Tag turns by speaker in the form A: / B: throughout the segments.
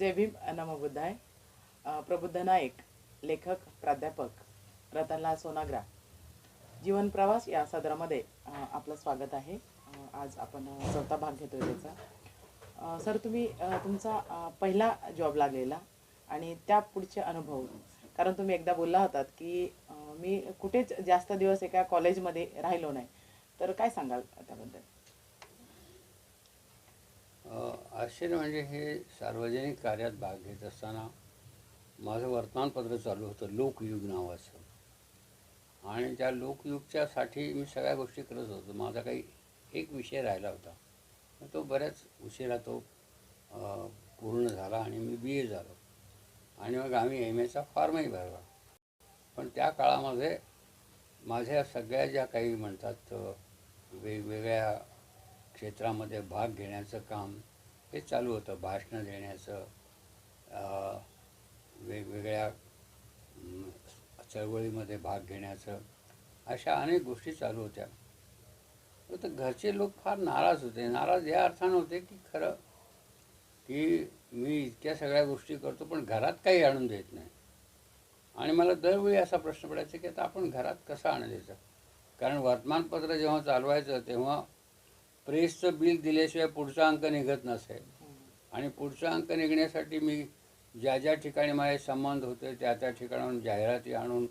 A: जय भीम नमो बुद्धाय प्रबुद्ध नाईक लेखक प्राध्यापक रतनलाल सोनाग्रा. जीवन प्रवास या सदरामध्ये आपलं स्वागत आहे. आज आपण चौथा भाग घेतोय त्याचा. सर तुम्ही तुमचा पहिला जॉब लागलेला आणि त्या पुढचे अनुभव. कारण तुम्ही एकदा बोलला होतात की मी कुठेच जास्त दिवस एका कॉलेजमध्ये राहिलो नाही. तर काय सांगाल त्याबद्दल?
B: आश्चर्य म्हणजे हे सार्वजनिक कार्यात भाग घेत असताना माझं वर्तमानपत्र चालू होतं लोकयुग नावाचं. आणि त्या लोकयुगच्यासाठी मी सगळ्या गोष्टी करत होतो. माझा काही एक विषय राहिला होता. तो बऱ्याच उशिरा तो पूर्ण झाला आणि मी बी ए झालो. आणि मग आम्ही एम एचा फॉर्मही भरला. पण त्या काळामध्ये माझ्या सगळ्या ज्या काही म्हणतात वेगवेगळ्या क्षेत्रामध्ये भाग घेण्याचं काम हे चालू होतं भाषणं देण्याचं वेगवेगळ्या चळवळीमध्ये भाग घेण्याचं अशा अनेक गोष्टी चालू होत्या. तर घरचे लोक फार नाराज होते. नाराज या अर्थानं होते की खरं की मी इतक्या सगळ्या गोष्टी करतो पण घरात काही आणून देत नाही. आणि मला दरवेळी असा प्रश्न पडायचा की आता आपण घरात कसं आणून द्यायचं कारण वर्तमानपत्र जेव्हा चालवायचं तेव्हा प्रेसचं बिल दिल्याशिवाय पुढचा अंक निघत नसेल. आणि पुढचा अंक निघण्यासाठी मी ज्या ज्या ठिकाणी माझे संबंध होते त्या त्या ठिकाणाहून जाहिराती आणून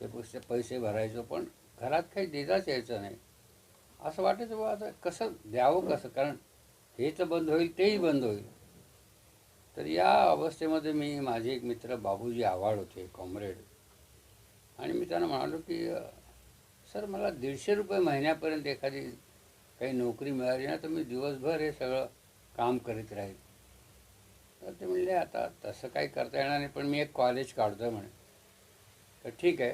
B: ते पैसे पैसे भरायचो. पण घरात काही देताच यायचं नाही. असं वाटायचं बाबा आता कसं द्यावं कसं? कारण हे तर बंद होईल तेही बंद होईल. तर या अवस्थेमध्ये मी माझे एक मित्र बाबूजी आव्हाड होते कॉम्रेड. आणि मी त्यांना म्हणालो की सर मला दीडशे रुपये महिन्यापर्यंत एखादी काही नोकरी मिळाली ना तर मी दिवसभर हे सगळं काम करीत राहील. तर ते म्हणले आता तसं काही करता येणार नाही पण मी एक कॉलेज काढतो म्हणे. तर ठीक आहे.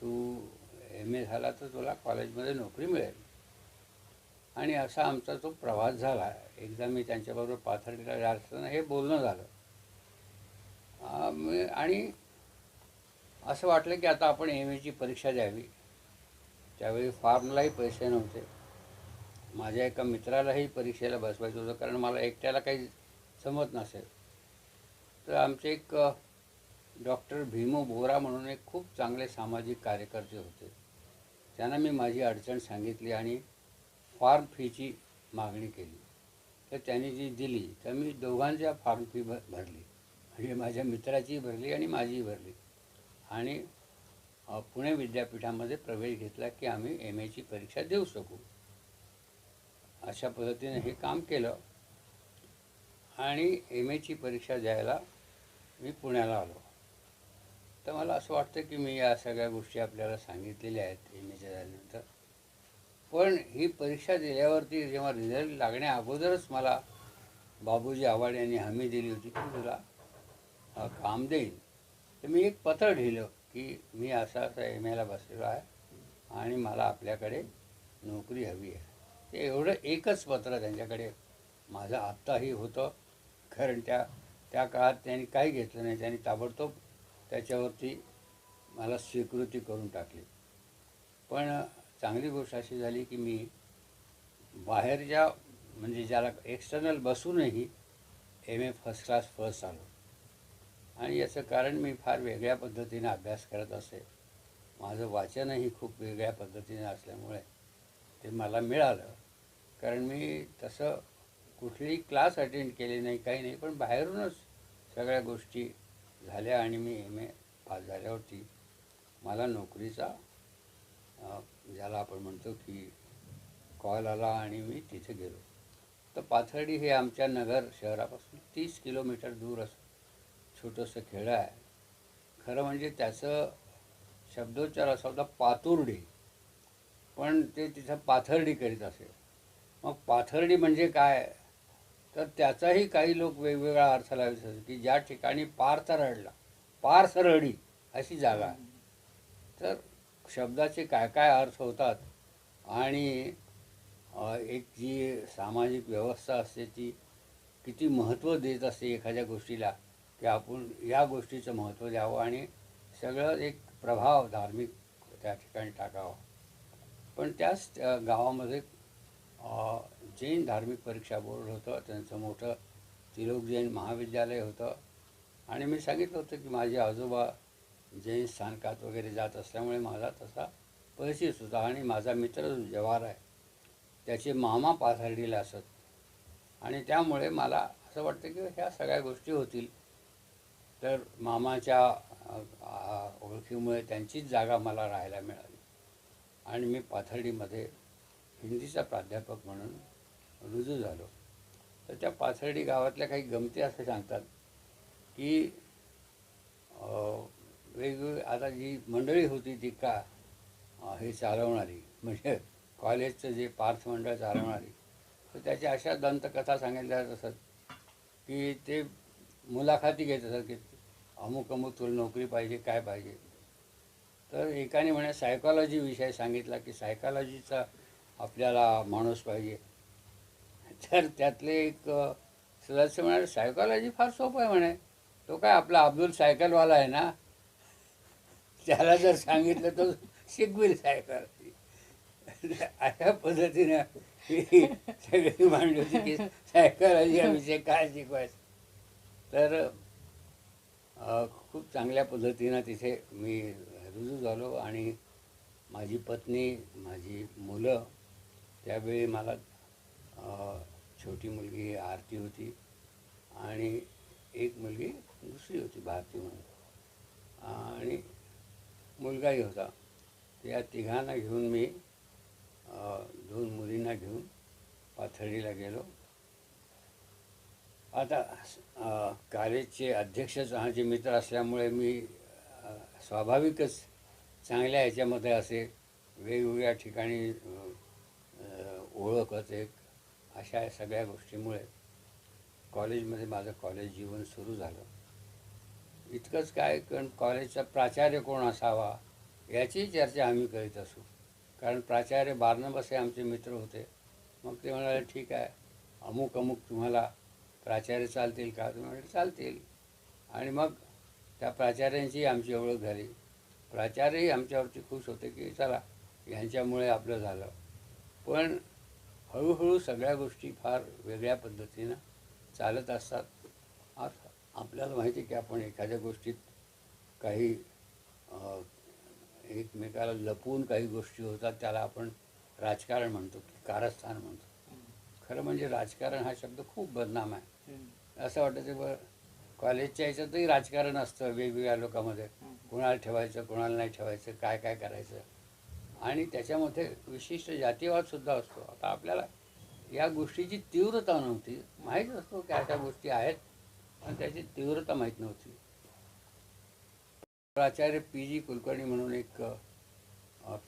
B: तू एम ए झाला तर तुला कॉलेजमध्ये नोकरी मिळेल. आणि असा आमचा तो प्रवास झाला. एकदा मी त्यांच्याबरोबर पाथर्डीला जात असताना हे बोलणं झालं. आणि असं वाटलं की आता आपण एम एची परीक्षा द्यावी. त्यावेळी फॉर्मलाही पैसे नव्हते. माझ्या एका मित्रालाही परीक्षेला बसवायचं होतं कारण मला एकट्याला काही जमत नसेल. तर आमचे एक डॉक्टर भीमू बोरा म्हणून एक खूप चांगले सामाजिक कार्यकर्ते होते. त्यांना मी माझी अडचण सांगितली आणि फॉर्म फीची मागणी केली. तर त्यांनी जी दिली तर मी दोघांच्या फॉर्म फी भ भरली. म्हणजे माझ्या मित्राचीही भरली आणि माझीही भरली. आणि पुणे विद्यापीठामध्ये प्रवेश घेतला की आम्ही एम एची परीक्षा देऊ शकू. अशा पद्धतीने हे काम केलं. आणि एम एची परीक्षा द्यायला मी पुण्याला आलो. तर मला असं वाटतं की मी या सगळ्या गोष्टी आपल्याला सांगितलेल्या आहेत एम एच्या झाल्यानंतर. पण ही परीक्षा दिल्यावरती जेव्हा रिझल्ट लागण्या अगोदरच मला बाबूजी आव्हाड यांनी हमी दिली होती की तुला काम देईन. तर मी एक पत्र लिहिलं की मी असा असा एम एला बसलेलो आहे आणि मला आपल्याकडे नोकरी हवी आहे. ते एवढं एकच पत्र त्यांच्याकडे. माझं आत्ताही होतं. कारण त्या त्या काळात त्यांनी काही घेतलं नाही. त्यांनी ताबडतोब त्याच्यावरती मला स्वीकृती करून टाकली. पण चांगली गोष्ट अशी झाली की मी बाहेरच्या म्हणजे ज्याला एक्सटर्नल बसूनही M A first class first आलो. आणि याचं कारण मी फार वेगळ्या पद्धतीने अभ्यास करत असे. माझं वाचनही खूप वेगळ्या पद्धतीने असल्यामुळे ते मला मिळालं. कारण मी तसं कुठलीही क्लास अटेंड केली नाही काही नाही पण बाहेरूनच सगळ्या गोष्टी झाल्या आणि मी एम ए पास झाल्यावरती मला नोकरीचा ज्याला आपण म्हणतो की कॉल आला आणि मी तिथे गेलो. तर पाथर्डी हे आमच्या नगर शहरापासून तीस किलोमीटर दूर असं छोटंसं खेडं आहे. खरं म्हणजे त्याचं शब्दोच्चार असा होता पातुर्डी. पण ते तिथं पाथर्डी करीत असेल. मग पाथर्डी म्हणजे काय? तर त्याचाही काही लोक वेगवेगळा अर्थ लावत असतात की ज्या ठिकाणी पार्थ रडला पार्थ रडी अशी जागा तर शब्दाचे काय काय अर्थ होतात? आणि एक जी सामाजिक व्यवस्था असते ती किती महत्त्व देत असते एखाद्या गोष्टीला की आपण या गोष्टीचं महत्त्व द्यावं आणि सगळं एक प्रभाव धार्मिक त्या ठिकाणी टाकावा. पण त्याच गावामध्ये जैन धार्मिक परीक्षा बोर्ड होतं त्यांचं मोठं तिलोक जैन महाविद्यालय होतं. आणि मी सांगितलं होतं की माझे आजोबा जैन स्थानकात वगैरे जात असल्यामुळे माझा तसा परिचित होता आणि माझा मित्र जवार आहे त्याचे मामा पाथर्डीला असत. आणि त्यामुळे मला असं वाटतं की ह्या सगळ्या गोष्टी होतील. तर मामाच्या ओळखीमुळे त्यांचीच जागा मला राहायला मिळाली. आणि मी पाथर्डीमध्ये हिंदीचा प्राध्यापक म्हणून रुजू झालो. तर त्या पाथर्डी गावातल्या काही गमती असं सांगतात की वेगवेगळी आता जी मंडळी होती ती का हे चालवणारी म्हणजे कॉलेजचं जे पार्थ मंडळ चालवणारी. तर त्याच्या अशा दंतकथा सांगितल्या जात असत की ते मुलाखती घेत असत की अमुक अमुक तुला नोकरी पाहिजे काय पाहिजे. तर एकाने म्हणे सायकॉलॉजी विषय सांगितला की सायकॉलॉजीचा आपल्याला माणूस पाहिजे. तर त्यातले एक सदस्य म्हणाले सायकॉलॉजी फार सोपं आहे म्हणे. तो काय आपला अब्दुल सायकलवाला आहे ना? त्याला जर सांगितलं तर शिकवेल सायकॉलॉजी अशा पद्धतीनं ही सगळी मांडली होती की सायकॉलॉजी हा विषय काय शिकवायचा. तर खूप चांगल्या पद्धतीनं तिथे मी रुजू झालो आणि माझी पत्नी माझी मुलं त्यावेळी मला छोटी मुलगी आरती होती आणि एक मुलगी दुसरी होती भारती म्हणून. आणि मुलगाही होता. या तिघांना घेऊन मी दोन मुलींना घेऊन पाथर्डीला गेलो. आता कॉलेजचे अध्यक्षच माझे मित्र असल्यामुळे मी स्वाभाविकच चांगल्या ह्याच्यामध्ये असे वेगवेगळ्या ठिकाणी ओळखच एक अशा सगळ्या गोष्टीमुळे कॉलेजमध्ये माझं कॉलेज जीवन सुरू झालं. इतकंच काय कारण कॉलेजचा प्राचार्य कोण असावा याचीही चर्चा आम्ही करीत असू. कारण प्राचार्य बारनबस हे आमचे मित्र होते. मग ते म्हणाले ठीक आहे अमुक अमुक तुम्हाला प्राचार्य चालतील का? तुम्ही म्हणाले चालतील. आणि मग त्या प्राचार्यांची आमची ओळख झाली. प्राचार्यही आमच्यावरती खुश होते की चला यांच्यामुळे आपलं झालं. पण हळूहळू सगळ्या गोष्टी फार वेगळ्या पद्धतीनं चालत असतात. आज आपल्याला माहिती आहे की आपण एखाद्या गोष्टीत काही एकमेकाला लपवून काही गोष्टी होतात त्याला आपण राजकारण म्हणतो की कारस्थान म्हणतो. खरं म्हणजे राजकारण हा शब्द खूप बदनाम आहे. असं वाटतं ते बरं कॉलेजच्या ह्याच्यातही राजकारण असतं वेगवेगळ्या लोकांमध्ये. कोणाला ठेवायचं कोणाला नाही ठेवायचं काय काय करायचं. आणि त्याच्यामध्ये विशिष्ट जातीवादसुद्धा असतो. आता आपल्याला या गोष्टीची तीव्रता नव्हती. माहीत असतो की अशा गोष्टी आहेत पण त्याची तीव्रता माहीत नव्हती. प्राचार्य पी जी कुलकर्णी म्हणून एक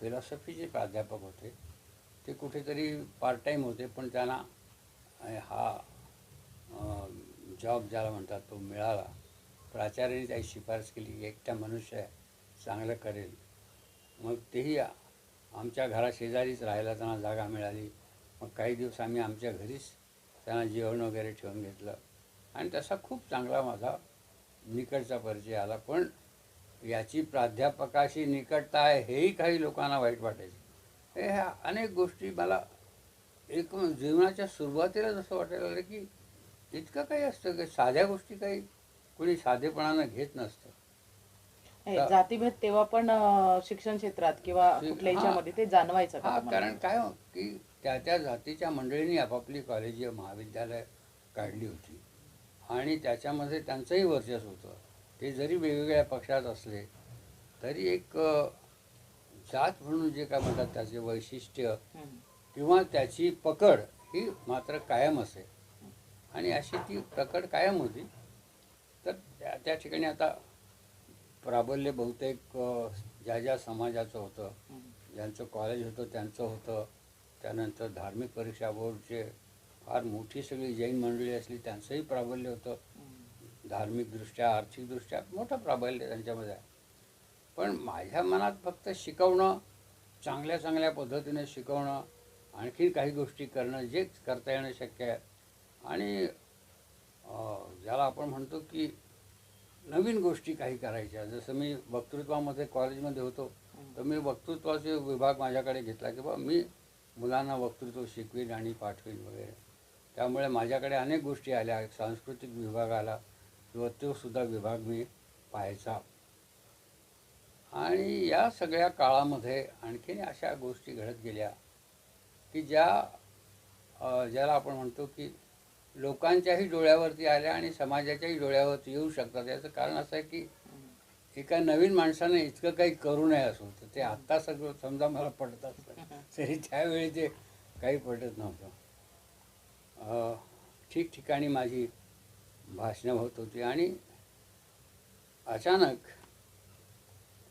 B: फिलॉसॉफीचे प्राध्यापक होते. ते कुठेतरी पार्ट टाईम होते पण त्यांना हा जॉब ज्याला म्हणतात तो मिळाला. प्राचार्याने त्याची शिफारस केली एकटा मनुष्य आहे चांगलं करेल. मग तेही आमच्या आमच्या घराशेजारीच राहायला त्यांना जागा मिळाली. मग काही दिवस आम्ही आमच्या घरीच त्यांना जेवण वगैरे ठेवून घेतलं. आणि तसा खूप चांगला माझा निकटचा परिचय आला. पण याची प्राध्यापकाशी निकटता आहे हेही काही लोकांना वाईट वाटायचं. हे ह्या अनेक गोष्टी मला एक जीवनाच्या सुरुवातीला जसं वाटायला लागलं की इतकं काही असतं की साध्या गोष्टी काही कोणी साधेपणानं घेत नसतं.
A: हे,
B: का-
A: जातीभेद तेव्हा पण अं, शिक्षण क्षेत्रात किंवा कुठल्या
B: हा.
A: ह्याच्यामध्ये ते जाणवायचं का
B: हा
A: तुम्हाला?
B: कारण काय हो, की त्या त्या जातीच्या मंडळींनी आपापली कॉलेज महाविद्यालय काढली होती आणि त्याच्यामध्ये त्यांचंही वर्चस्व होतं ते जरी वेगवेगळ्या पक्षात असले तरी एक अ, जात म्हणून जे काय म्हणतात त्याचे वैशिष्ट्य
A: हम्म.
B: किंवा त्याची पकड ही मात्र कायम असे आणि अशी ती पकड कायम होती तर त्या त्या ठिकाणी आता प्राबल्य बहुतेक ज्या ज्या समाजाचं होतं. ज्यांचं कॉलेज होतं त्यांचं होतं त्यानंतर धार्मिक परीक्षा बोर्डचे फार मोठी सगळी जैन मंडळी असली त्यांचंही प्राबल्य होतं. धार्मिकदृष्ट्या आर्थिकदृष्ट्या मोठं प्राबल्य त्यांच्यामध्ये आहे पण माझ्या मनात फक्त शिकवणं चांगल्या चांगल्या पद्धतीने शिकवणं आणखी काही गोष्टी करणं जे करता येणं शक्य आहे आणि ज्याला आपण म्हणतो की नवीन गोष्टी काही करायच्या. जसं मी वक्तृत्वामध्ये कॉलेजमध्ये होतो तर मी वक्तृत्वाचे विभाग माझ्याकडे घेतला की बा मी मुलांना वक्तृत्व शिकवीन आणि पाठवीन वगैरे. त्यामुळे माझ्याकडे अनेक गोष्टी आल्या. सांस्कृतिक विभाग आला किंवा तो सुद्धा विभाग मी पाहायचा. आणि या सगळ्या काळामध्ये आणखीन अशा गोष्टी घडत गेल्या की ज्या ज्याला आपण म्हणतो की लोकांच्याही डोळ्यावरती आल्या आणि समाजाच्याही डोळ्यावरती येऊ शकतात. याचं कारण असं आहे की एका नवीन माणसानं इतकं काही करू नये असं होतं. ते आत्ता सगळं समजा मला पडत असतं तरी त्यावेळी ते काही पडत नव्हतं. ठिकठिकाणी माझी भाषणं होत होती आणि अचानक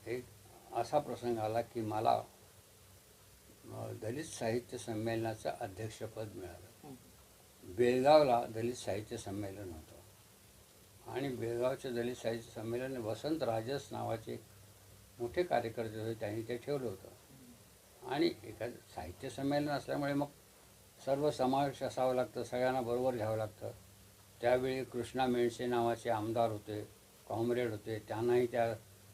B: एक असा प्रसंग आला की मला दलित साहित्य संमेलनाचं अध्यक्षपद मिळालं. बेळगावला दलित साहित्य संमेलन होतं. आणि बेळगावचे दलित साहित्य संमेलन वसंत राजस नावाचे मोठे कार्यकर्ते होते त्यांनी ते ठेवलं होतं. आणि एका साहित्य संमेलन असल्यामुळे मग सर्व समावेश असावं लागतं सगळ्यांना बरोबर घ्यावं लागतं. त्यावेळी कृष्णा मेणसे नावाचे आमदार होते कॉम्रेड होते त्यांनाही त्या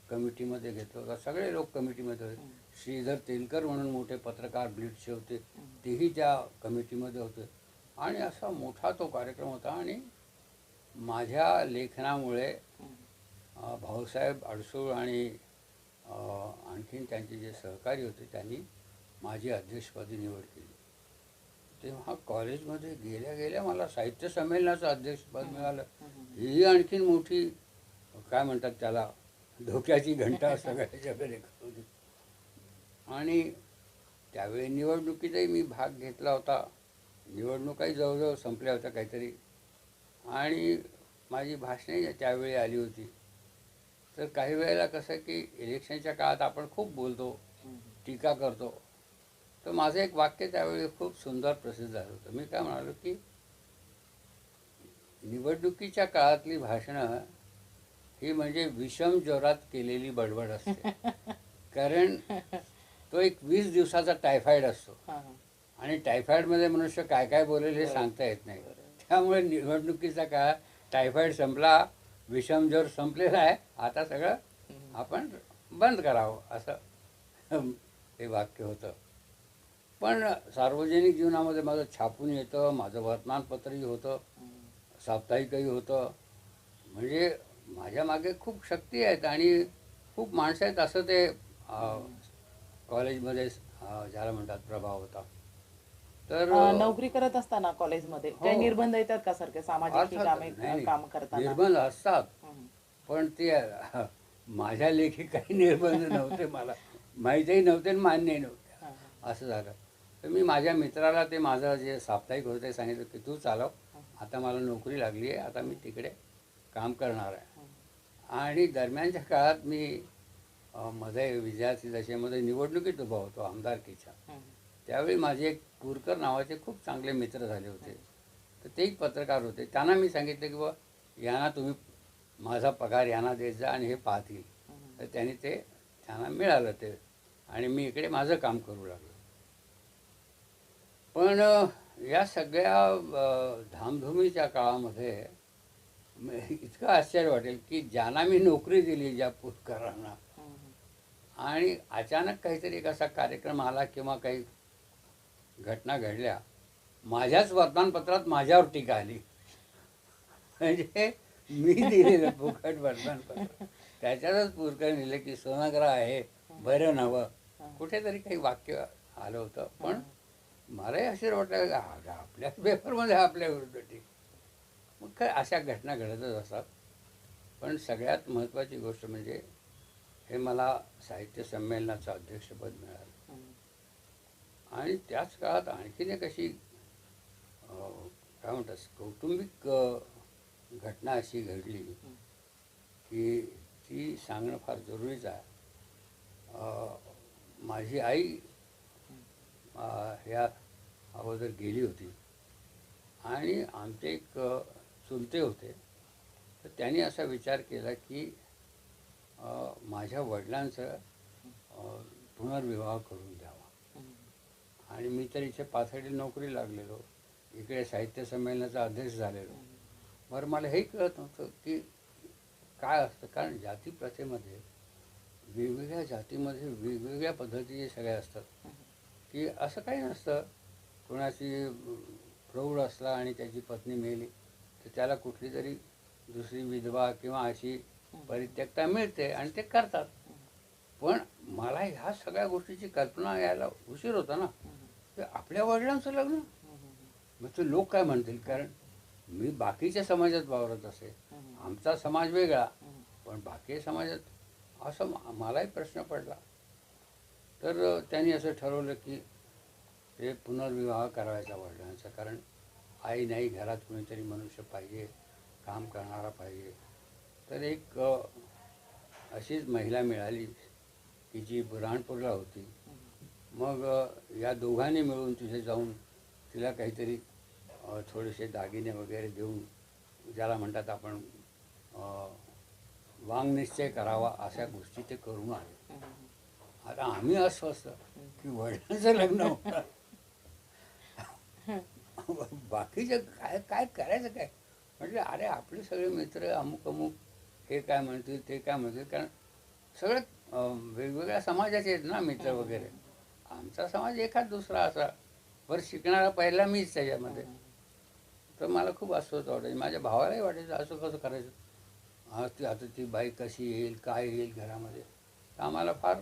B: कमिटीमध्ये घेतलं होतं. सगळे लोक कमिटीमध्ये होते. श्रीधर तेलकर म्हणून मोठे पत्रकार ब्लिटचे होते तेही त्या कमिटीमध्ये होते. आणि असा मोठा तो कार्यक्रम होता आणि माझ्या लेखनामुळे भाऊसाहेब अडसूळ आणि आणखीन त्यांचे जे सहकारी होते त्यांनी माझी अध्यक्षपदी निवड केली. तेव्हा कॉलेजमध्ये गेल्या गेल्या मला साहित्य संमेलनाचं अध्यक्षपद मिळालं. ही आणखीन मोठी काय म्हणतात त्याला धोक्याची घंटा सगळ्याच्याकडे होती आणि त्यावेळी निवडणुकीतही मी भाग घेतला होता. निवडणुकाही जवळजवळ संपल्या होत्या काहीतरी. आणि माझी भाषणे त्यावेळी आली होती. तर काही वेळेला कसं की इलेक्शनच्या काळात आपण खूप बोलतो टीका करतो. तर माझं एक वाक्य त्यावेळी खूप सुंदर प्रसिद्ध झालं होतं. मी काय म्हणालो की निवडणुकीच्या काळातली भाषणं ही म्हणजे विषम ज्वरात केलेली बडबड असते. कारण तो एक वीस दिवसाचा टायफॉईड असतो. आणि टायफॉईडमध्ये मनुष्य काय काय बोलेल हे सांगता येत नाही. त्यामुळे निवडणुकीचा काळ टायफॉईड संपला विषम ज्वर संपलेला आहे आता सगळं आपण बंद करावं असं हे वाक्य होतं. पण सार्वजनिक जीवनामध्ये माझं छापून येतं माझं वर्तमानपत्रही होतं साप्ताहिकही होतं. म्हणजे माझ्या मागे खूप शक्ती आहेत आणि खूप माणसं आहेत असं ते कॉलेजमध्ये ज्याला म्हणतात प्रभाव होता. तर
A: नोकरी करत असताना कॉलेजमध्ये. काही
B: हो.
A: निर्बंध येतात का सारखे सामाजिक कामे करताना?
B: निर्बंध असतात. पण ते माझ्या लेखी काही निर्बंध नव्हते मला. माहीतही नव्हते आणि मान्यही नव्हते. असं झालं. तर मी माझ्या मित्राला ते माझं जे साप्ताहिक होतं ते सांगितलं की तू चालव. आता मला नोकरी लागली आहे. आता मी तिकडे काम करणार आहे. आणि दरम्यानच्या काळात मी मध्ये विद्यार्थी दशेमध्ये निवडणुकीत उभा होतो आमदारकीच्या. त्यावेळी माझे एक पूरकर नावाचे खूप चांगले मित्र झाले होते तर ते एक पत्रकार होते त्यांना मी सांगितलं की बा यांना तुम्ही माझा पगार यांना देत जा आणि हे पाहतील. तर त्यांनी ते त्यांना मिळालं ते आणि मी इकडे माझं काम करू लागलो पण या सगळ्या धामधुमीच्या काळामध्ये इतकं आश्चर्य वाटेल की ज्यांना मी नोकरी दिली ज्या पुरकरांना. आणि अचानक काहीतरी एक असा कार्यक्रम आला किंवा काही घटना घडल्या माझ्याच वर्तमानपत्रात माझ्यावर टीका आली. म्हणजे मी दिलेलं फुकट वर्तमानपत्र. त्याच्यातच पुरकर लिहिलं की सोनाग्रह आहे बरं नवं कुठेतरी काही वाक्य आलं होतं. पण मलाही आश्चर्य वाटलं आपल्याच आपल्या पेपरमध्ये आपल्या विरुद्ध टीक. मग काय अशा घटना घडतच असतात. पण सगळ्यात महत्त्वाची गोष्ट म्हणजे हे मला साहित्य संमेलनाचं अध्यक्षपद मिळालं. आणि त्याच काळात आणखीन एक अशी काय म्हणतात कौटुंबिक घटना अशी घडली की ती सांगणं फार जरुरीच आहे. माझी आई ह्या अगोदर गेली होती आणि आमचे एक चुलते होते. तर त्यांनी असा विचार केला की माझ्या वडिलांचं पुनर्विवाह करून
A: हम्म.
B: आणि मी तर इथे पाथर्डी नोकरी लागलेलो. इकडे साहित्य संमेलनाचा अध्यक्ष झालेलो. बरं मला हे कळत नव्हतं की काय असतं. कारण जाती प्रथेमध्ये वेगवेगळ्या जातीमध्ये वेगवेगळ्या पद्धतीचे सगळे असतात. की असं काही नसतं. कोणाची प्रौढ असला आणि त्याची पत्नी मेली तर त्याला कुठली तरी दुसरी विधवा किंवा अशी परित्यक्ता मिळते आणि ते करतात. पण मला ह्या सगळ्या गोष्टीची कल्पना यायला उशीर होता ना. तर आपल्या वडिलांचं लग्न. मग ते लोक काय म्हणतील? कारण मी बाकीच्या समाजात वावरत असे आमचा समाज वेगळा. पण बाकी समाजात असं मलाही प्रश्न पडला. तर त्यांनी असं ठरवलं की ते पुनर्विवाह करायचा वडिलांचा. कारण आई नाही घरात कोणीतरी मनुष्य पाहिजे काम करणारा पाहिजे. तर एक अशीच महिला मिळाली की जी बुरहाणपूरला होती. मग या दोघांनी मिळून तिथे जाऊन तिला काहीतरी थोडेसे दागिने वगैरे देऊन ज्याला म्हणतात आपण अ, करावा अशा गोष्टी ते करून आले. आता आम्ही अस्वस्थ. की वडिलांचं लग्न होणार. बाकीचं काय काय करायचं काय? म्हटलं अरे आपले सगळे मित्र अमुक अमुक हे काय म्हणतील ते काय म्हणतील? कारण सगळे वेगवेगळ्या समाजाचे आहेत ना मित्र वगैरे. आमचा समाज एखाद दुसरा असा. बरं शिकणारा पहिला मीच त्याच्यामध्ये. तर मला खूप अस्वस्थ वाटायचं. माझ्या भावालाही वाटायचं असं कसं करायचं? हा ती आता ती बाई कशी येईल काय येईल घरामध्ये? तर आम्हाला फार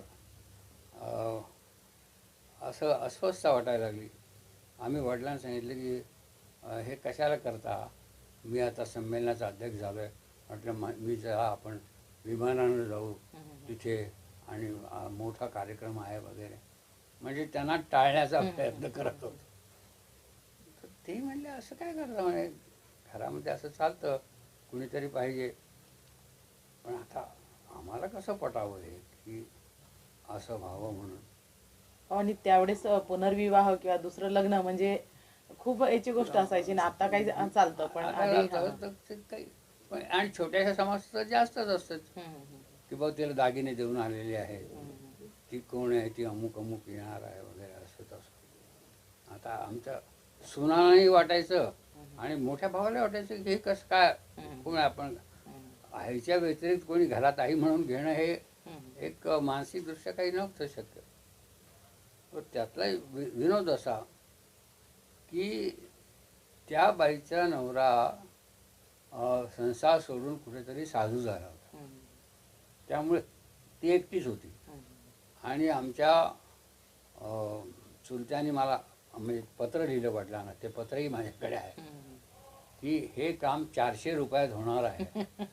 B: असं अस्वस्थ वाटायला लागली. आम्ही वडिलांना सांगितलं की हे कशाला करता? मी आता संमेलनाचा अध्यक्ष झालो आहे म्हटलं म- मी जरा आपण विमानानं जाऊ तिथे आणि मोठा कार्यक्रम आहे वगैरे. म्हणजे त्यांना टाळण्याचा प्रयत्न करत होतो. ते म्हणले असं काय करता? म्हणे घरामध्ये असं चालतं कुणीतरी पाहिजे. पण आता आम्हाला कसं पटावं हे की असं व्हावं म्हणून?
A: आणि त्यावेळेस पुनर्विवाह किंवा दुसरं लग्न म्हणजे खूप याची गोष्ट असायची ना. आता काही चालतं पण
B: काही आणि छोट्याशा तर जास्तच असतात. की बघ तिला दागिने देऊन आलेले आहेत. ती कोण आहे ती अमुक अमुक येणार आहे वगैरे असं तसं. आता आमच्या सुनानाही वाटायचं आणि मोठ्या भावाला वाटायचं की हे कसं काय कोण आपण? आईच्या व्यतिरिक्त कोणी घरात आई म्हणून घेणं हे एक मानसिकदृष्ट्या काही नव्हतं शक्य. तर त्यातला विनोद असा की त्या बाईचा नवरा संसार सोडून कुठेतरी साधू झाला होता. त्यामुळे ती एकटीच होती. आणि आमच्या चुलत्याने मला म्हणजे पत्र लिहिलं वडिलांना ते पत्रही माझ्याकडे आहे. की हे काम चारशे रुपयात होणार आहे.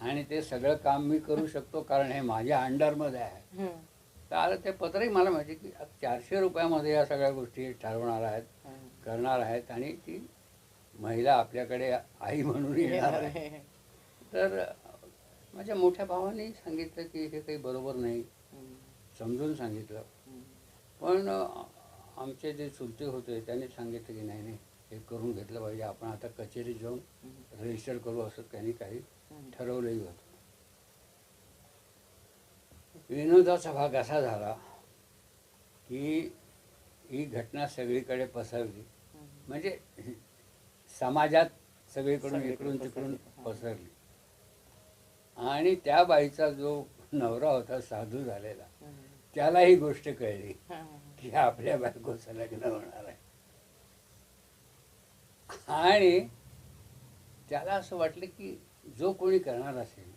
B: आणि ते सगळं काम मी करू शकतो कारण हे माझ्या अंडरमध्ये आहे. तर आता ते पत्रही मला माहिती की चारशे रुपयामध्ये या सगळ्या गोष्टी ठरवणार आहेत. करणार आहेत आणि ती महिला आपल्याकडे आई म्हणून येणार आहे. तर माझ्या मोठ्या भावाने सांगितलं की हे काही बरोबर नाही. समजून सांगितलं. पण आमचे जे चुलते होते त्यांनी सांगितलं की नाही नाही हे करून घेतलं पाहिजे. आपण आता कचेरीत जाऊन रजिस्टर करू असं त्यांनी काही. ठरवलंही होतं. विनोदाचा भाग असा झाला की ही घटना सगळीकडे पसरली. म्हणजे समाजात सगळीकडून
A: सगळीकडे
B: इकडून तिकडून
A: पसरली,
B: आणि त्या बाईचा जो नवरा होता साधू झालेला त्याला ही गोष्ट कळली की आपल्या बायकोचं लग्न होणार आहे. आणि त्याला असं वाटलं की जो कोणी करणार असेल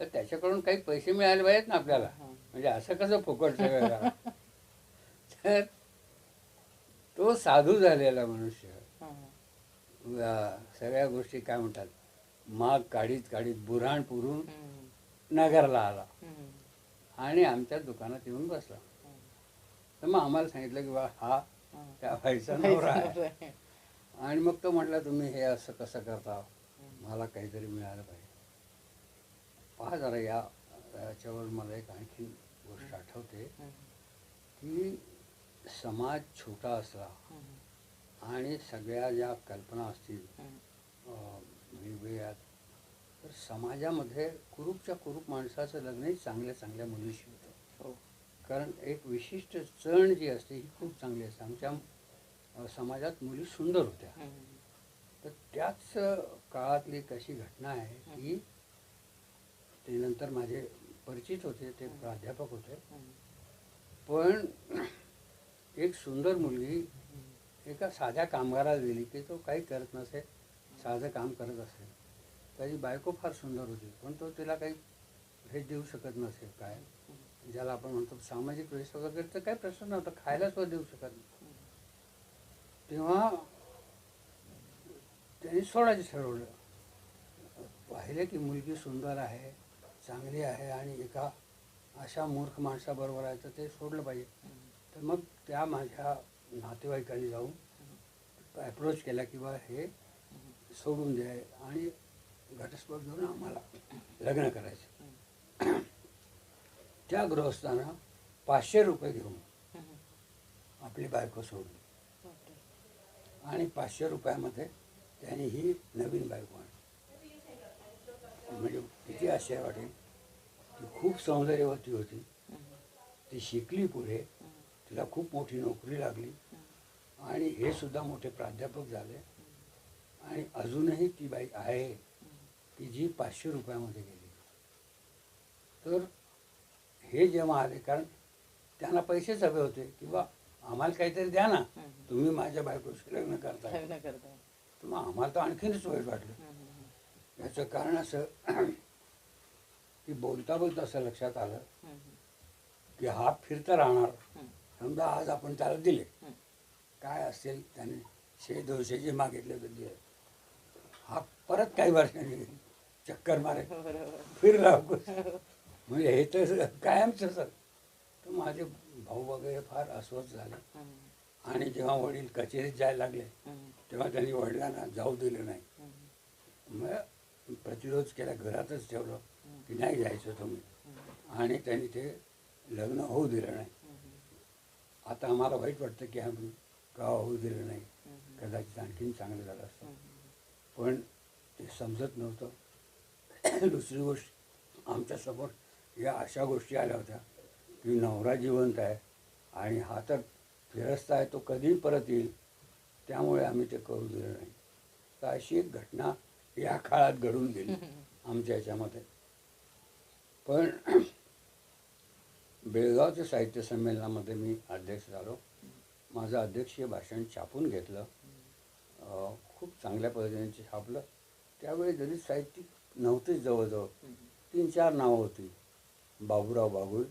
B: तर त्याच्याकडून काही पैसे मिळाले पाहिजेत ना आपल्याला. म्हणजे असं कसं फुकट सगळं? तर तो साधू झालेला मनुष्य सगळ्या गोष्टी काय म्हणतात माग काढीत काढीत बुऱ्हाण पुरून नगरला आला. आणि आमच्या दुकानात येऊन बसला. तर मग आम्हाला सांगितलं की बा हा. त्या बाईचा नवरा आहे. आणि मग तो म्हटला तुम्ही हे असं कसं करता? मला काहीतरी मिळालं पाहिजे. पहा जरा या याच्यावर मला एक आणखी गोष्ट आठवते. की समाज छोटा असला आणि सगळ्या ज्या कल्पना असतील वेगवेगळ्या तर समाजामध्ये कुरूपच्या कुरूप माणसाचं लग्नही चांगल्या चांगल्या मुलीशी होतं.
A: हो.
B: कारण एक विशिष्ट चण जी असते ही खूप चांगली असते. आमच्या समाजात मुली सुंदर होत्या. तर त्याच काळातली कशी घटना आहे की ते नंतर माझे परिचित होते ते प्राध्यापक होते. पण एक सुंदर मुलगी एका साध्या कामगाराला दिली की तो काही करत नसे साधं काम करत असेल. त्याची बायको फार सुंदर होती पण तो तिला काही हे देऊ शकत नसेल काय? ज्याला आपण म्हणतो सामाजिक वेश वगैरे तर काही प्रश्न नव्हता खायला सुद्धा देऊ शकत नाही. तेव्हा त्यांनी सोडायचं ठरवलं. पाहिले की मुलगी सुंदर आहे चांगली आहे आणि एका अशा मूर्ख माणसाबरोबर आहे तर ते सोडलं पाहिजे. तर मग त्या माझ्या नातेवाईकांनी जाऊन अप्रोच केला की बा हे सोडून द्या आणि घटस्फोट घेऊन आम्हाला लग्न करायचं. त्या गृहस्थानं पाचशे रुपये घेऊन आपली बायको सोडली. आणि पाचशे रुपयामध्ये त्यांनी ही नवीन बायको आणली. म्हणजे किती आश्चर्य वाटेल. ती खूप सौंदर्यवती होती. ती शिकली पुढे. तिला खूप मोठी नोकरी लागली. आणि हे सुद्धा मोठे प्राध्यापक झाले. आणि अजूनही ती बाई आहे. की जी पाचशे रुपयामध्ये गेली. तर हे जेव्हा आले कारण त्यांना पैसेच हवे होते किंवा आम्हाला काहीतरी द्या ना तुम्ही माझ्या बायकोशी लग्न करताय. तर मग आम्हाला तर आणखीनच वाईट वाटलं. याचं कारण असं की बोलता बोलता असं लक्षात आलं की हा फिरता राहणार. समजा आज आपण त्याला दिले. काय असेल त्याने शे दोनशे जे मागितले तर दिले हा परत काही वर्षांनी. चक्कर मारे. फिरला म्हणजे हे तर कायमच सर. तर माझे भाऊ वगैरे फार अस्वस्थ झाले. आणि जेव्हा वडील कचेरीत जायला लागले तेव्हा त्यांनी वडिलांना जाऊ दिलं नाही. मग प्रतिरोध केला घरातच ठेवलं की नाही जायचं तुम्ही. आणि त्यांनी ते लग्न होऊ दिलं नाही. आता आम्हाला वाईट वाटतं की आम्ही का होऊ दिलं नाही. कदाचित आणखीन चांगलं झालं असतं. पण ते समजत नव्हतं. दुसरी गोष्ट आमच्यासमोर या अशा गोष्टी आल्या होत्या की नवरा जिवंत आहे आणि हा तर फिरस्त आहे तो कधीही परत येईल. त्यामुळे आम्ही ते करू दिलं नाही. तर अशी एक घटना या काळात घडून गेली आमच्या याच्यामध्ये. पण बेळगावच्या साहित्य संमेलनामध्ये मी अध्यक्ष झालो. माझं अध्यक्षीय भाषण छापून घेतलं. खूप चांगल्या पद्धतीने छापलं. त्यावेळी दलित साहित्यिक नव्हतेच जवळजवळ. तीन चार नावं होती. बाबूराव बागुल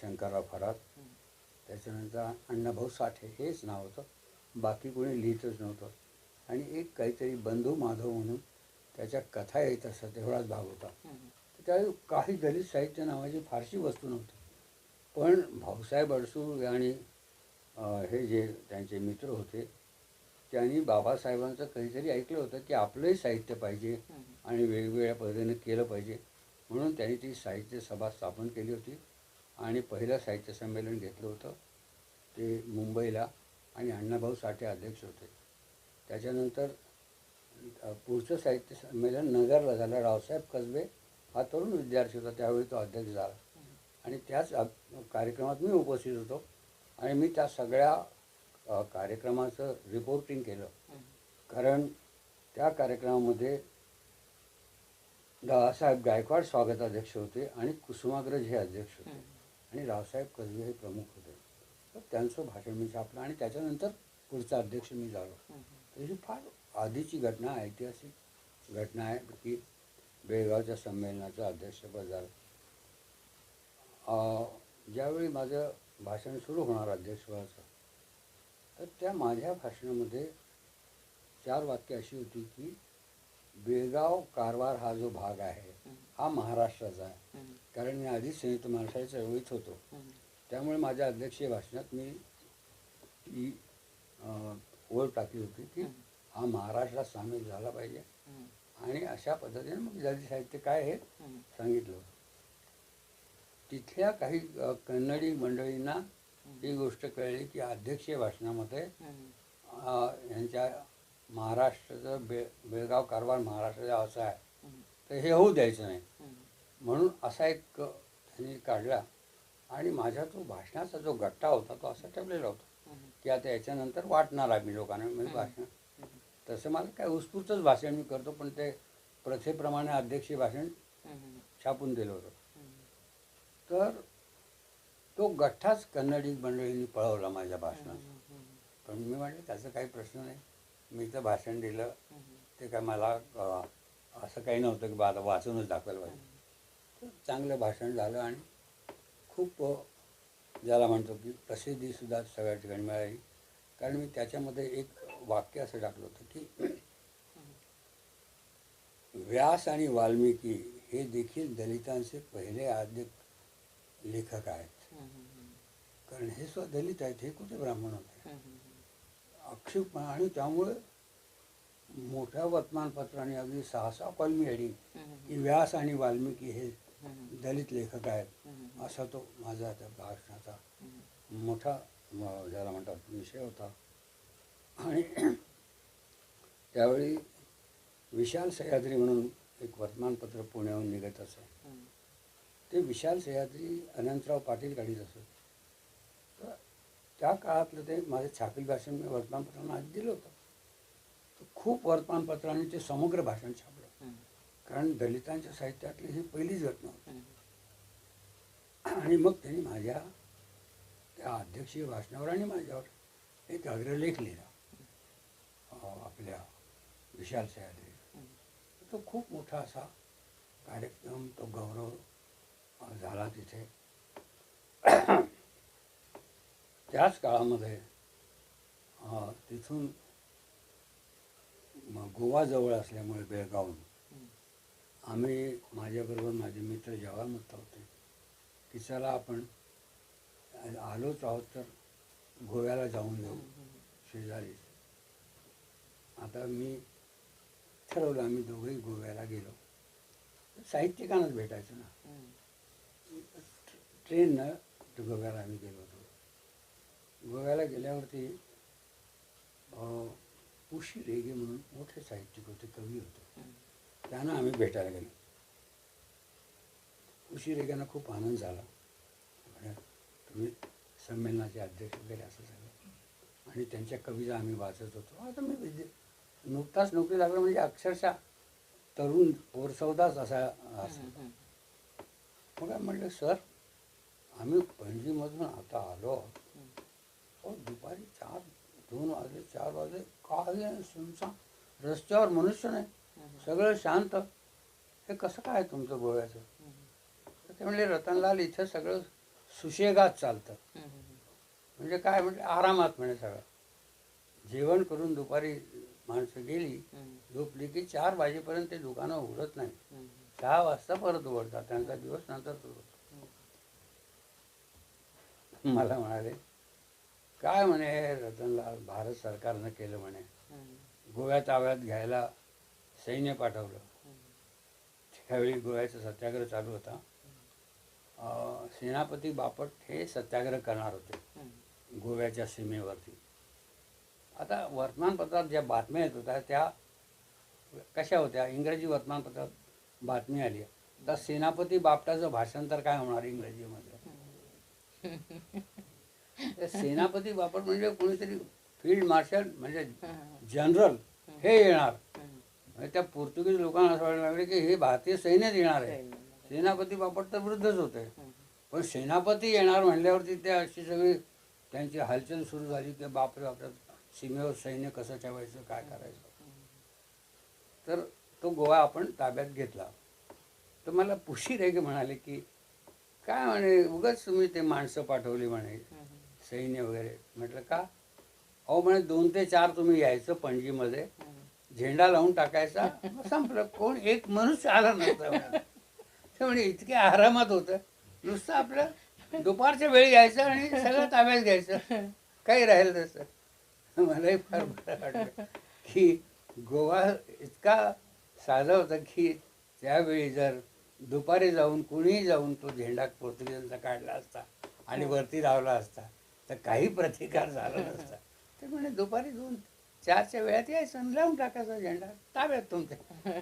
B: शंकरराव फरात त्याच्यानंतर अण्णाभाऊ साठे हेच नाव होतं. बाकी कोणी लिहितच नव्हतं. आणि एक काहीतरी बंधू माधव म्हणून त्याच्या कथा येत असतात तेवढाच भाग होता. त्या त्यावेळी काही दलित साहित्य नावाची फारशी वस्तू नव्हती. पण भाऊसाहेब अडसूळ आणि हे जे त्यांचे मित्र होते त्यांनी बाबासाहेबांचं काहीतरी ऐकलं होतं की आपलंही साहित्य पाहिजे आणि वेगवेगळ्या पद्धतीने केलं पाहिजे. म्हणून त्यांनी ती साहित्य सभा स्थापन केली होती आणि पहिलं साहित्य संमेलन घेतलं होतं. ते मुंबईला आणि अण्णाभाऊ साठे अध्यक्ष होते. त्याच्यानंतर पुढचं साहित्य संमेलन नगरला झालं. रावसाहेब कसबे हा तरुण विद्यार्थी होता. त्यावेळी तो अध्यक्ष झाला. आणि त्याच कार्यक्रमात मी उपस्थित होतो आणि मी त्या सगळ्या कार्यक्रमाचं रिपोर्टिंग केलं. कारण त्या कार्यक्रमामध्ये दादासाहेब गायकवाड स्वागताध्यक्ष होते आणि कुसुमाग्रज हे अध्यक्ष होते. आणि रावसाहेब कसबे हे प्रमुख होते. तर त्यांचं भाषण मी छापलं आणि त्याच्यानंतर पुढचा अध्यक्ष मी झालो. तर ही फार आधीची घटना ऐतिहासिक घटना आहे की बेळगावच्या संमेलनाचं अध्यक्षपद झालं. ज्यावेळी माझं भाषण सुरू होणार अध्यक्षपदाचं तर त्या माझ्या भाषणामध्ये चार वाक्य अशी होती की बेळगाव कारवार हा जो भाग आहे हा महाराष्ट्राचा आहे. कारण मी आधीच संयुक्त महाराष्ट्राच्या चळवळीत होतो. त्यामुळे माझ्या अध्यक्षीय भाषणात मी ती ओळ टाकली होती की हा महाराष्ट्रात सामील झाला पाहिजे. आणि अशा पद्धतीने मग जाती साहित्य काय हे सांगितलं तिथल्या काही कन्नडी मंडळींना ही गोष्ट कळली की अध्यक्षीय भाषणामध्ये यांच्या महाराष्ट्राचं बे बेळगाव कारवार महाराष्ट्राचा असं आहे. तर हे होऊ द्यायचं नाही. म्हणून असा एक त्यांनी काढला आणि माझ्या तो भाषणाचा जो गट्टा होता तो असा ठेवलेला होता. की आता याच्यानंतर वाटणार आम्ही लोकांना म्हणजे भाषण. तसं मला काय उत्स्फूर्तच भाषण मी करतो पण ते प्रथेप्रमाणे अध्यक्षीय भाषण छापून दिलं होतं. तर तो गठ्ठाच कन्नडी मंडळींनी पळवला माझ्या भाषणात. पण मी म्हटलं त्याचं काही प्रश्न नाही. मी इथं भाषण दिलं. ते काय मला असं काही नव्हतं की बा आता वाचूनच दाखवायला पाहिजे. तर चांगलं भाषण झालं आणि खूप ज्याला म्हणतो की प्रसिद्धीसुद्धा सगळ्या ठिकाणी मिळाली. कारण मी त्याच्यामध्ये एक वाक्य असं टाकलं होतं की व्यास आणि वाल्मिकी हे देखील दलितांचे पहिले आद्य लेखक आहेत. कारण हे सुद्धा दलित आहेत हे कुठे ब्राह्मण होते. अक्षुप आणि त्यामुळे मोठ्या वर्तमानपत्राने अगदी सहा सहा कॉलमी हेडिंग की व्यास आणि वाल्मिकी हे दलित लेखक आहेत. असा तो माझा त्या भाषणाचा. मोठा ज्याला म्हणतात विषय होता. आणि त्यावेळी विशाल सह्याद्री म्हणून एक वर्तमानपत्र पुण्याहून निघत असे. ते विशाल सह्याद्री अनंतराव पाटील काढीत असत. त्या काळातलं ते माझं छापील भाषण मी वर्तमानपत्रांना आधी दिलं होतं. तर खूप वर्तमानपत्रांनी ते समग्र भाषण छापलं. कारण दलितांच्या साहित्यातली ही पहिलीच घटना होती. आणि मग त्यांनी माझ्या त्या अध्यक्षीय भाषणावर आणि माझ्यावर एक अग्रलेख लिहिला. आपल्या विशाल सह्याद्री. तो खूप मोठा असा कार्यक्रम तो गौरव झाला तिथे. त्याच काळामध्ये तिथून म- गोवा जवळ असल्यामुळे बेळगावहून
A: हम्म.
B: आम्ही माझ्याबरोबर माझे मित्र जवाहर मुत्ता होते की चला आपण आलोच आहोत तर गोव्याला जाऊन येऊ शेजारी आता मी ठरवलं आम्ही दोघंही गोव्याला गेलो साहित्यिकांनाच भेटायचं ना. ट्रेननं ते गोव्याला आम्ही गेलो गोव्याला गेल्यावरती उशी रेगे म्हणून मोठे साहित्यिक होते कवी होते. त्यांना आम्ही भेटायला गेलो. उशी रेग्यांना खूप आनंद झाला. तुम्ही संमेलनाचे अध्यक्ष वगैरे असं झालं. आणि त्यांच्या कविता आम्ही वाचत होतो. आता मी म्हणजे नुकताच नोकरी लागलं म्हणजे अक्षरशः तरुण ओरसवदाच असा असं. मग काय म्हटलं सर आम्ही पणजीमधून आता आलो आहोत.
A: हम्म.
B: दुपारी चार दोन वाजले चार वाजले काही नाही सुनसान रस्त्यावर मनुष्य नाही. सगळं शांत. हे कसं काय तुमचं गोव्याचं तर ते म्हणले रतनलाल इथं सगळं सुशेगात चालतं. म्हणजे काय? म्हणजे आरामात म्हणे सगळं. जेवण करून दुपारी माणसं गेली झोपली की चार वाजेपर्यंत ते दुकानं उघडत नाही
A: दहा
B: सहा वाजता परत उघडतात. त्यांचा दिवस नंतर सुरू मला म्हणाले काय म्हणे रतनलाल भारत सरकारनं केलं म्हणे. गोव्या ताब्यात घ्यायला सैन्य पाठवलं. त्यावेळी गोव्याचा सत्याग्रह चालू होता. सेनापती बापट हे सत्याग्रह करणार होते गोव्याच्या सीमेवरती. आता वर्तमानपत्रात ज्या बातम्या येत होत्या त्या कशा होत्या? इंग्रजी वर्तमानपत्रात बातमी आली. तर सेनापती बापटाचं भाषांतर काय होणार इंग्रजीमध्ये? तर सेनापती बापट म्हणजे कोणीतरी फील्ड मार्शल म्हणजे. जनरल हे येणार त्या पोर्तुगीज लोकांना असं वाटायला लागले की हे भारतीय सैन्यच येणार आहे. सेनापती बापट तर वृद्धच होते. पण सेनापती येणार म्हणल्यावरती ते अशी सगळी त्यांची हालचाल सुरू झाली की बापरे बापरे सीमेवर सैन्य कसं ठेवायचं काय करायचं तर तो गोवा आपण ताब्यात घेतला तर मला पुशी रेगे म्हणाले की काय म्हणे उगाच तुम्ही ते माणसं पाठवली म्हणे. सैन्य वगैरे. म्हटलं का? अहो म्हणे दोन ते चार तुम्ही यायचं पणजीमध्ये. झेंडा लावून टाकायचा. संपलं. कोण? एक मनुष्य आला नव्हता ते म्हणे इतके आरामात होतं. नुसतं आपलं दुपारच्या वेळी यायचं आणि सगळं ताब्यात घ्यायचं. काही राहिलं तसं. मलाही फार बरं वाटलं. की गोवा इतका साधा होता की त्यावेळी जर दुपारी जाऊन कुणीही जाऊन तो झेंडा पोर्तुगीजांचा काढला असता आणि वरती लावला असता तर काही प्रतिकार झाला नसता. ते म्हणे दुपारी दोन चारच्या वेळात यायचं लावून टाकायचा झेंडा ताब्यात तुमच्या